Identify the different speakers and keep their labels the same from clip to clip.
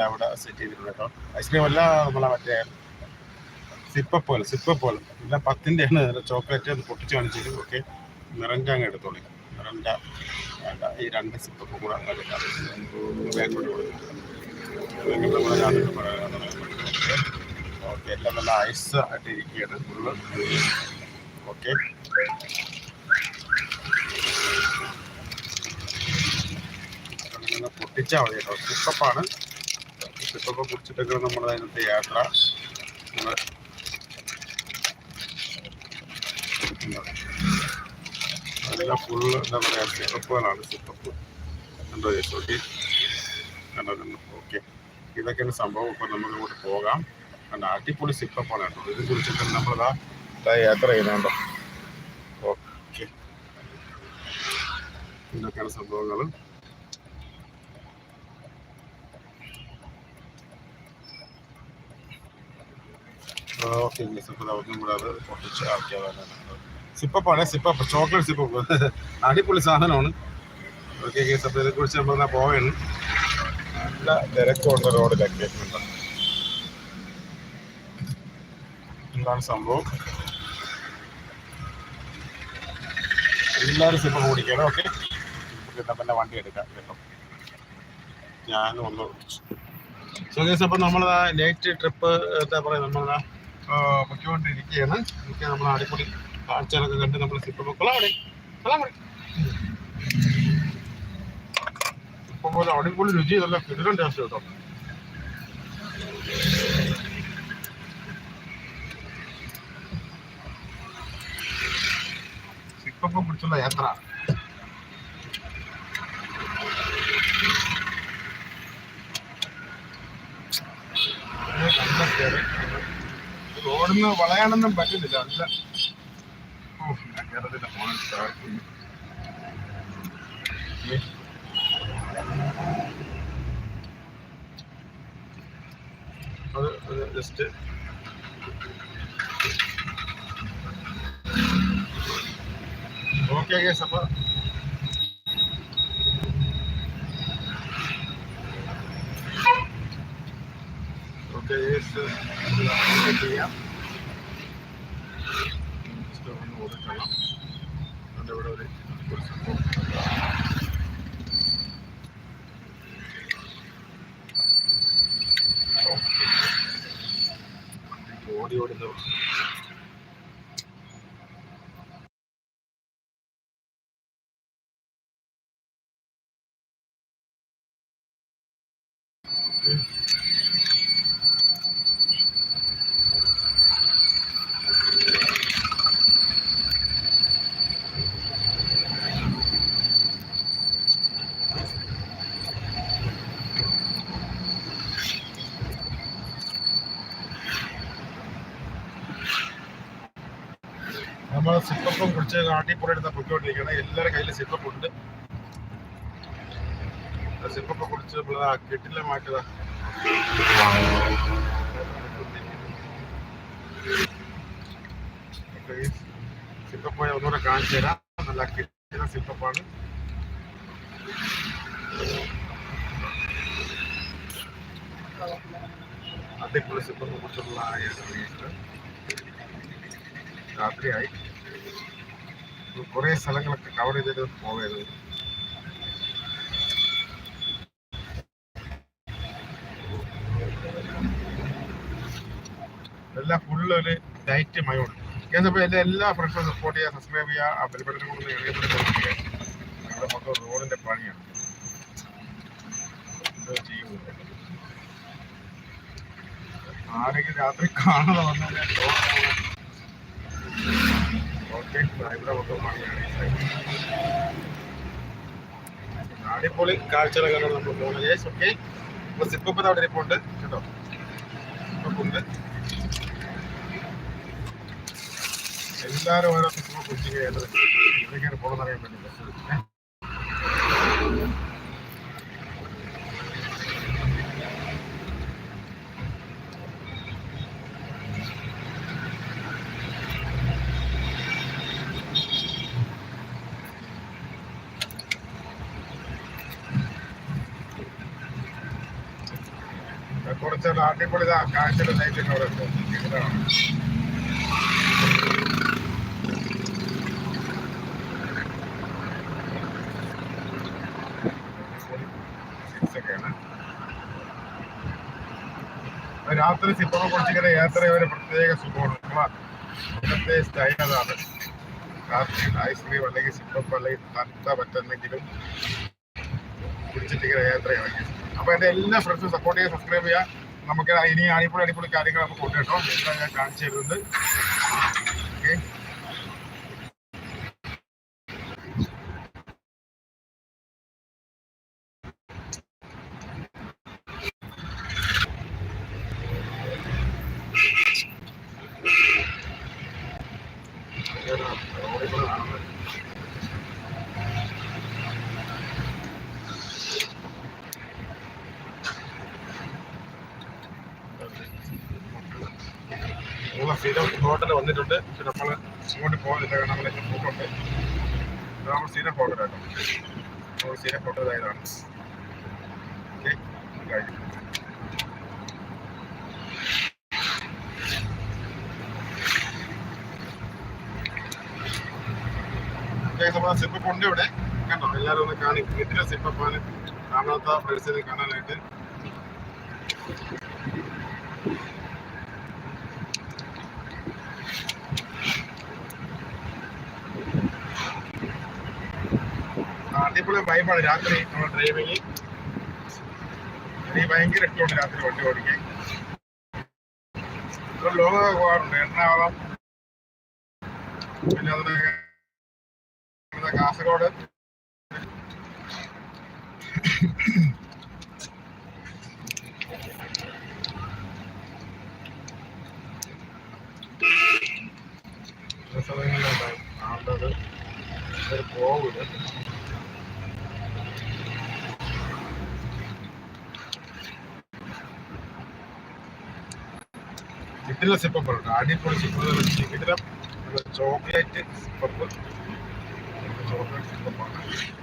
Speaker 1: അവിടെ സെറ്റ് ചെയ്തിട്ടുണ്ട് കേട്ടോ? ഐസ്ക്രീം അല്ല നമ്മളെ മറ്റേ സിപ്പ പോലെ സിപ്പ പോലെ പിന്നെ പത്തിന്റെ ആണ് ചോക്ലേറ്റ് അത് പൊട്ടിച്ച് കാണിച്ചിട്ട് ഓക്കെ നിറഞ്ച അങ്ങ് എടുത്തോളി. നിറഞ്ച വേണ്ട. ഈ രണ്ട് സിപ്പും കൂടെ അങ്ങോട്ട് ബാക്കോട്ട് ഓക്കെ എല്ലാം നല്ല ഐസ് ആയിട്ട് ഇരിക്കുകയാണ് ഫുള്ള് ഓക്കെ പൊട്ടിച്ചാൽ മതി കേട്ടോ. സിപ്പപ്പാണ് സിപ്പപ്പ് കുടിച്ചിട്ടൊക്കെ നമ്മൾ അതിനകത്ത് യാത്ര. നമ്മൾ ഫുള്ള് എന്താ പറയുക സിപ്പപ്പുകളാണ് സിപ്പപ്പ് ചേച്ചി ഓക്കെ കണ്ടോ ഓക്കെ ഇതൊക്കെയാണ് സംഭവം. ഇപ്പോൾ നമുക്ക് ഇങ്ങോട്ട് പോകാം. കണ്ട? അടിപൊളി സിപ്പപ്പാണ് കേട്ടോ. ഇത് കുറിച്ചിട്ട് നമ്മളിതാ യാത്ര ചെയ്യുന്നുണ്ടോ. ഓക്കെ ഇതൊക്കെയാണ് സംഭവങ്ങൾ ഓക്കെ കൂടെ അത് പൊട്ടിച്ച് സിപ്പപ്പാണ് സിപ്പപ്പ് ചോക്ലേറ്റ് സിപ്പപ്പ് അടിപൊളി സാധനമാണ് ഓക്കെ കുറിച്ച് അപ്പോൾ നമ്മൾ പോവുകയാണ് നല്ല തിരക്കുണ്ട് റോഡിലൊക്കെ എന്താണ് സംഭവം എല്ലാവരും സിപ്പം ഓടിക്കണം ഓക്കെ പിന്നെ വണ്ടി എടുക്കാം കേട്ടോ ഞാനും ഒന്ന് സോ കേസ് അപ്പം നമ്മൾ നൈറ്റ് ട്രിപ്പ് എന്താ പറയുക നമ്മൾ പൊയ്ക്കൊണ്ടിരിക്കുകയാണ് എനിക്ക് നമ്മൾ അടിപൊളി കാഴ്ചകളൊക്കെ കണ്ട് നമ്മൾ സിപ്പം കൊള്ളാമടി ഇപ്പം പോലെ അടിപൊളി രുചി നല്ല കിടിലം ടേസ്റ്റ് കേട്ടോ. സിപ്പം പിടിച്ചുള്ള യാത്ര. തിരക്കാണ്. റോഡിന്ന് വളയാനൊന്നും പറ്റുന്നില്ല. ഞാൻ കേരളത്തിന്റെ ഓക്കെ കേസ് കേസ് ചെയ്യാം ജസ്റ്റ് ഒന്ന് കൊടുക്കണം അതിന്റെ ഇവിടെ ഒരു ഓടി ഓടി സിപ്പപ്പം കുടിച്ച് കാട്ടിപ്പുറം എടുത്ത പൊയ്ക്കൊണ്ടിരിക്കുകയാണ്. എല്ലാവരുടെ കയ്യിൽ സിപ്പപ്പ് ഉണ്ട്. സിപ്പപ്പ് കുടിച്ച് നമ്മൾ ആ കെട്ടിലെ മാറ്റതാ സിപ്പപ്പ് പോയി ഒന്നുകൂടെ കാണിച്ചു തരാം. നല്ല കെട്ടിലെ സിപ്പപ്പ് കുറിച്ചുള്ള ആ യാത്ര രാത്രിയായി. കുറേ സ്ഥലങ്ങളൊക്കെ കവർ ചെയ്തിട്ട് പോകരുത് എല്ലാം ഫുള്ള് ഒരു ഡയറ്റ് മയമാണ് അപ്പോൾ എന്റെ എല്ലാ ഫ്രണ്ട്സും സപ്പോർട്ട് ചെയ്യുക സബ്സ്ക്രൈബ് ചെയ്യുക ആ പരിപാടി കൊണ്ട് എഴുതിപ്പെടുത്തുക നമ്മുടെ മൊത്തം റോഡിന്റെ പണിയാണ്. ആരെങ്കിലും രാത്രി കാണാതെ വന്നാൽ ഞാൻ അടിപൊളി കാഴ്ചകളൊക്കെ നമ്മൾ ഓക്കെ അപ്പോൾ സിപ്പപ്പ് അവിടെ ഇരിപ്പുണ്ട്. കേട്ടോ? സിപ്പപ്പുണ്ട് ഓരോ സിപ്പപ്പ് കുടിച്ചിട്ട് ഇവിടേക്കാണ് പോകുന്നത് അറിയാൻ വേണ്ടി കുറച്ച് അടിപൊളി കാഴ്ചയുടെ ഒക്കെയാണ്. രാത്രി സിപ്പറ കുറച്ചിങ്ങനെ യാത്ര ഒരു പ്രത്യേക സുഖമാണ്. ഇന്നത്തെ സ്റ്റൈൽ അതാണ്. രാത്രി ഐസ്ക്രീം അല്ലെങ്കിൽ സിപ്പപ്പ് അല്ലെങ്കിൽ തണുത്ത പറ്റുന്നെങ്കിലും കുടിച്ചിട്ടിങ്ങനെ യാത്ര ഇറങ്ങി. അപ്പൊ എന്റെ എല്ലാ ഫ്രണ്ട്സും സപ്പോർട്ട് ചെയ്യാൻ സബ്സ്ക്രൈബ് ചെയ്യുക. നമുക്ക് ഇനി അടിപൊളി അടിപൊളി കാര്യങ്ങൾ നമുക്ക് കൊണ്ടുവരണം എല്ലാം ഞാൻ കാണിച്ചു തരുന്നത് ഓക്കെ മൂന്ന് സ്ഥിരം ഹോട്ടൽ വന്നിട്ടുണ്ട്. പക്ഷെ നമ്മൾ ഇങ്ങോട്ട് പോകുന്നില്ല കാരണം നമ്മൾ പോകുന്നുണ്ട് നമ്മൾ സ്ഥിരം ഹോട്ടൽ കേട്ടോ. നമ്മൾ സ്ഥിരം ഹോട്ടൽ ആയതാണ് ഓക്കെ സിപ്പപ്പ് ഉണ്ട് ഇവിടെ. കണ്ടോ? എല്ലാവരും ഒന്ന് കാണിക്കും ഇതിലെ സിപ്പപ്പാണ് കാണാത്ത ഫ്രണ്ട്സിനെ കാണാനായിട്ട്. അടിപൊളി വൈബാണ് രാത്രി നമ്മൾ ഡ്രൈവിംഗ് ഈ ഭയങ്കര ഇഷ്ടമുണ്ട് രാത്രി വണ്ടി ഓടിക്കാൻ. ലോങ് പോകാറുണ്ട്. എറണാകുളം പിന്നെ അതുപോലെ കാസർഗോഡ്. സ്ഥലങ്ങളിലുണ്ടായി ആളുടെ ഒരു കിട്ടില്ല സിപ്പപ്പ് ഉണ്ട് അടിപൊളി കിട്ടില്ല ചോക്ലേറ്റ് സിപ്പപ്പ്. ചോക്ലേറ്റ് സിപ്പപ്പാണ്. ഉണ്ട്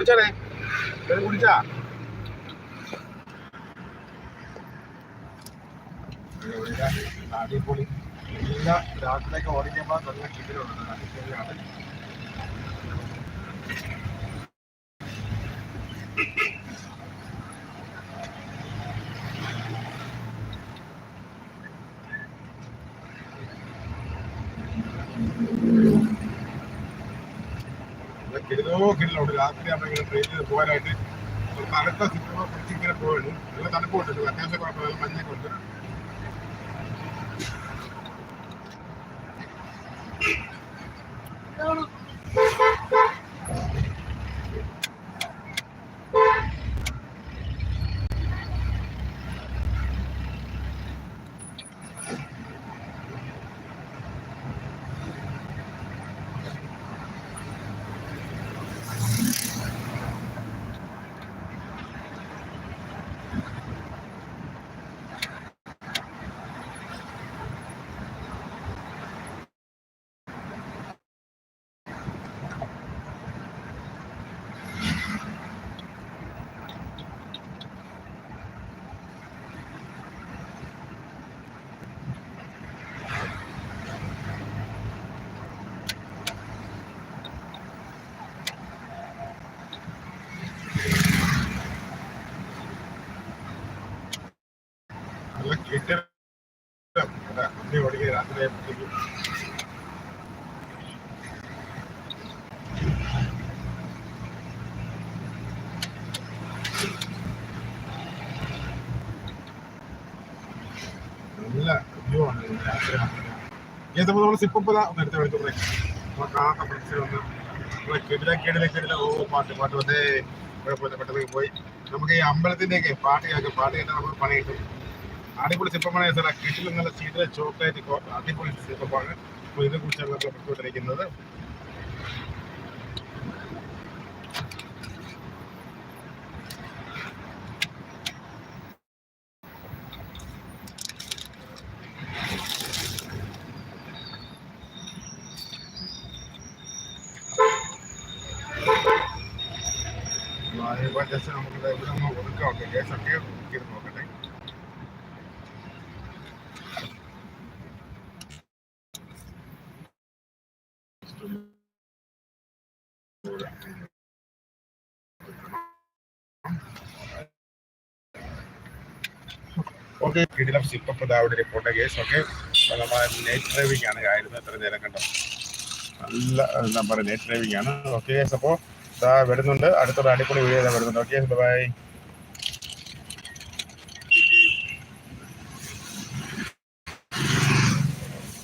Speaker 1: കുടിച്ചാലേ? കുടിച്ചാ? അടിപൊളി. എല്ലാ രാത്രിയൊക്കെ ഓടിക്കുമ്പോൾ നല്ല കിടിലുണ്ട് അടിപൊളിയാണ്. കിടന്നോ കിടലുണ്ട് രാത്രി ആകുമ്പോൾ ട്രെയിൻ ചെയ്ത് പോകാനായിട്ട് തണുത്ത സിനിമ പിടിച്ചിങ്ങനെ പോയുള്ളൂ നല്ല തണുപ്പുണ്ട് അത്യാവശ്യം കുഴപ്പമില്ല. മഞ്ഞൊക്കെ ഉണ്ട്. വണ്ടി ഓടിക്കുക രാത്രി ആയപ്പോഴത്തേക്കും നല്ല വ്യൂ ആണ് രാത്രി ഈ സമയത്ത് നമ്മൾ സിപ്പപ്പല നേരത്തെ എടുത്തു നമ്മൾ കാണാത്ത ഫ്രണ്ട്സിൽ വന്ന് കിടില കിടില കിടില ഓ പാട്ട് പാട്ട് വന്നേ. കുഴപ്പമില്ല പെട്ടെന്ന് പോയി. നമുക്ക് ഈ അമ്പലത്തിന്റെയൊക്കെ പാട്ട് കേൾക്കാം. പാട്ട് കേട്ടാൽ നമുക്ക് പണി കിട്ടും. അടിപൊളി സിപ്പമാണ് സാറേ. കിട്ടിലും നല്ല ചീറ്റിലെ ചോക്ലേറ്റ് അടിപൊളി സിപ്പമാണ് അപ്പോൾ ഇതിനെക്കുറിച്ചാണ് നമ്മൾ പെട്ടുകൊണ്ടിരിക്കുന്നത് ജസ്റ്റ് നമുക്ക് ഇവിടെ ഒന്ന് ഒതുക്കാം കേസ് ഒക്കെ ചെയ്ത് നോക്കട്ടെ. ഓക്കെ കിടിലം സിപ്പപ്പ് അവിടെ റിപ്പോർട്ട് കേസ് ഓക്കെ നമ്മൾ നൈറ്റ് ഡ്രൈവിംഗ് ആണ്. ആയിരുന്നു എത്ര നേരം കണ്ടോ നല്ല എന്താ പറയുക നൈറ്റ് ഡ്രൈവിംഗ് ആണ്. ഓക്കെ അപ്പോൾ വരുന്നുണ്ട്. അടുത്തൊരു അടിപൊളി വീഡിയോ വരുന്നുണ്ട്. Okay bye